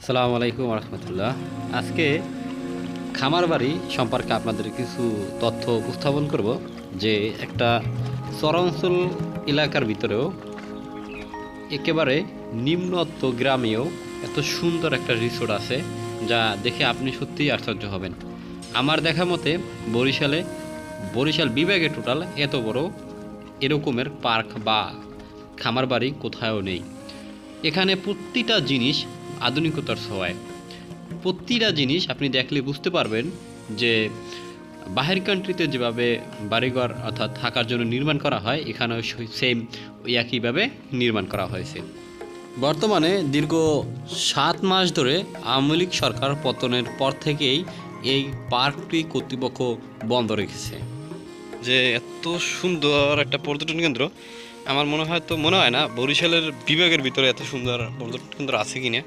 আসসালামু আলাইকুম রহমতুল্লাহ আজকে খামার বাড়ি সম্পর্কে আপনাদের কিছু তথ্য উপস্থাপন করব, যে একটা চরাঞ্চল এলাকার ভিতরেও একেবারে নিম্নত্ব গ্রামেও এত সুন্দর একটা রিসোর্ট আছে, যা দেখে আপনি সত্যিই আশ্চর্য হবেন। আমার দেখা মতে বরিশালে, বরিশাল বিভাগে টোটাল এত বড় এরকমের পার্ক বা খামার বাড়ি কোথাও নেই। এখানে প্রতিটা জিনিস আধুনিকতার ছোঁয়ায় প্রতিটা জিনিস আপনি দেখলে বুঝতে পারবেন যে বাহির কান্ট্রিতে যেভাবে বাড়িঘর অর্থাৎ থাকার জন্য নির্মাণ করা হয়, এখানেও সেম একইভাবে নির্মাণ করা হয়েছে। বর্তমানে দীর্ঘ সাত মাস ধরে আওয়ামী লীগ সরকার পতনের পর থেকেই এই পার্কটি কর্তৃপক্ষ বন্ধ রেখেছে। যে এত সুন্দর একটা পর্যটন কেন্দ্র আমার মনে হয় তো মনে হয় না, বরিশালের বিভাগের ভিতরে এত সুন্দর পর্যটন কেন্দ্র আছে কি না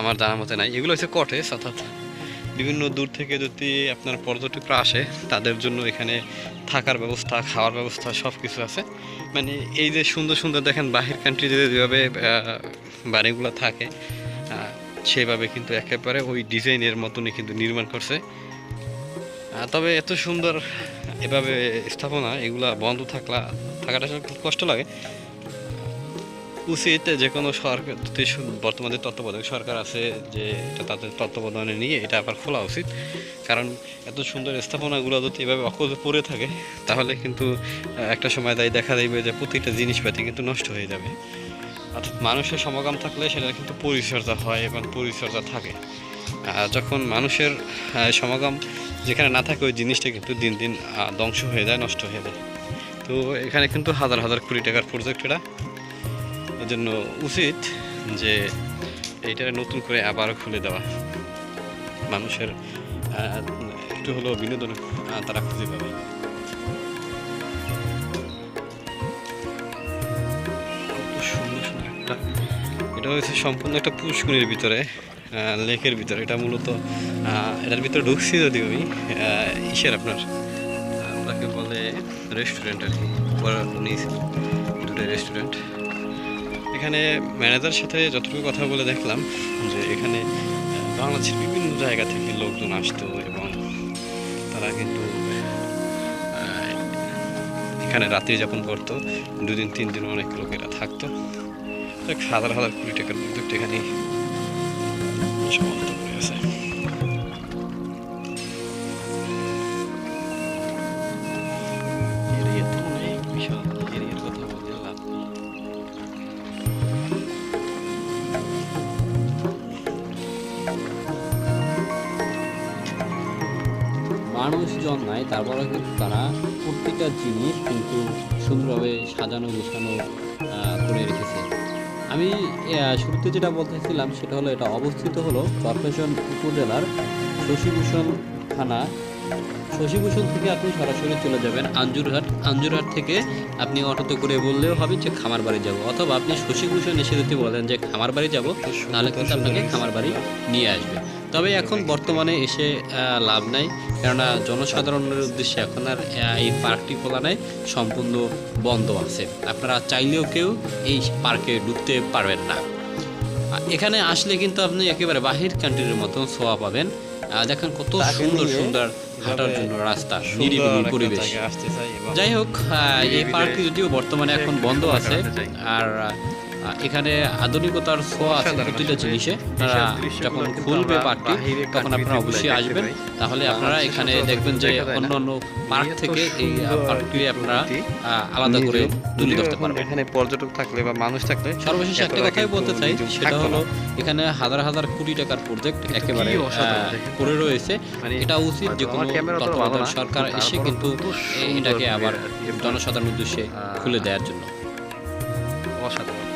আমার জানা মতে নাই। এগুলো হচ্ছে কটেজ অর্থাৎ বিভিন্ন দূর থেকে যদি আপনার পর্যটকরা আসে, তাদের জন্য এখানে থাকার ব্যবস্থা, খাওয়ার ব্যবস্থা সব কিছু আছে। মানে এই যে সুন্দর সুন্দর দেখেন বাহির কান্ট্রিতে যেভাবে বাড়িগুলো থাকে সেভাবে কিন্তু একেবারে ওই ডিজাইনের মতনই কিন্তু নির্মাণ করছে। তবে এত সুন্দর এভাবে স্থাপনা, এগুলা বন্ধ থাকলা, থাকাটা খুব কষ্ট লাগে। উচিত যে কোনো সরকার বর্তমানে তত্ত্বাবধায়ক সরকার আছে যে, এটা তাদের তত্ত্বাবধানে নিয়ে এটা আবার খোলা উচিত। কারণ এত সুন্দর স্থাপনাগুলো যদি এভাবে অকজ পড়ে থাকে, তাহলে কিন্তু একটা সময় তাই দেখা যাবে যে প্রত্যেকটা জিনিসপাতি কিন্তু নষ্ট হয়ে যাবে। অর্থাৎ মানুষের সমাগম থাকলে সেটা কিন্তু পরিচর্যা হয় এবং পরিচর্যা থাকে। যখন মানুষের সমাগম যেখানে না থাকে, ওই জিনিসটা কিন্তু দিন দিন ধ্বংস হয়ে যায়, নষ্ট হয়ে যায়। তো এখানে কিন্তু হাজার হাজার কোটি টাকার প্রজেক্ট এটা এই জন্য উচিত যে এইটা নতুন করে আবার খুলে দেওয়া। মানুষের একটু হলেও বিনোদন তারা খুঁজে পাবে। এটা হচ্ছে সম্পূর্ণ একটা পুষ্করির ভিতরে। লেকের ভিতরে। এটা মূলত এটার ভিতরে ঢুকছি যদিও আমি ইসের আপনার, আপনাকে বলে রেস্টুরেন্ট আর কি দুটো রেস্টুরেন্ট এখানে ম্যানেজার সাথে যতটুকু কথা বলে দেখলাম যে এখানে বাংলাদেশের বিভিন্ন জায়গা থেকে লোকজন আসতো এবং তারা কিন্তু এখানে রাত্রি যাপন করতো। দুদিন, তিন দিন অনেক লোকেরা থাকতো। এক হাজার হাজার কোটি টাকার উদ্যোগটা এখানে বলতে লাভ নেই মানুষজন নাই তারপরে কিন্তু তারা প্রত্যেকটা জিনিস কিন্তু সুন্দরভাবে সাজানো, গোছানো করে রেখেছে। আমি শুরুতে যেটা বলতেছিলাম সেটা হলো এটা অবস্থিত হলো কর্পোরেশন উপজেলার শশীভূষণ থানা। শশীভূষণ থেকে আপনি সরাসরি চলে যাবেন আঞ্জুরহাট। আঞ্জুরহাট থেকে আপনি অটোতে করে বললেও হবে যে খামার বাড়ি যাব। অথবা আপনি শশীভূষণ এসে যদি বলেন যে খামার বাড়ি যাব, তাহলে কিন্তু আপনাকে খামার বাড়ি নিয়ে আসবে। তবে এখন বর্তমানে এসে লাভ নাই। কেননা জনসাধারণের উদ্দেশ্যে এখন আর এই পার্কটি খোলা নাই সম্পূর্ণ বন্ধ আছে। আপনারা চাইলেও কেউ এই পার্কে ঢুকতে পারবেন না। এখানে আসলে কিন্তু আপনি একেবারে বাহির কান্ট্রির মতন ছোঁয়া পাবেন। দেখেন কত সুন্দর সুন্দর হাঁটার জন্য রাস্তা নিরিবিলি পরিবেশ। যাই হোক এই পার্কটি যদিও বর্তমানে এখন বন্ধ আছে আর এখানে আধুনিকতার ছোঁয়া আছে প্রতিটা জিনিসে। আপনারা যখন খুলবে পার্কটি তখন আপনারা অবশ্যই আসবেন। তাহলে আপনারা এখানে দেখবেন যে। অন্য অন্য পার্ক থেকে এই পার্কটি আপনারা আলাদা করে তুলে ধরতে পারবেন। এখানে পর্যটক থাকলে বা মানুষ থাকলে সর্বশেষ একটা কথাই বলতে চাই সেটা হলো এখানে হাজার হাজার কোটি টাকার প্রজেক্ট একেবারে। করে রয়েছে। মানে এটা উচিত যে কোনো তত্ত্বাবধায়ক সরকার এসে কিন্তু এটাকে আবার করে জনসাধারণের উদ্দেশ্যে খুলে দেওয়ার জন্য। অসাধারণ।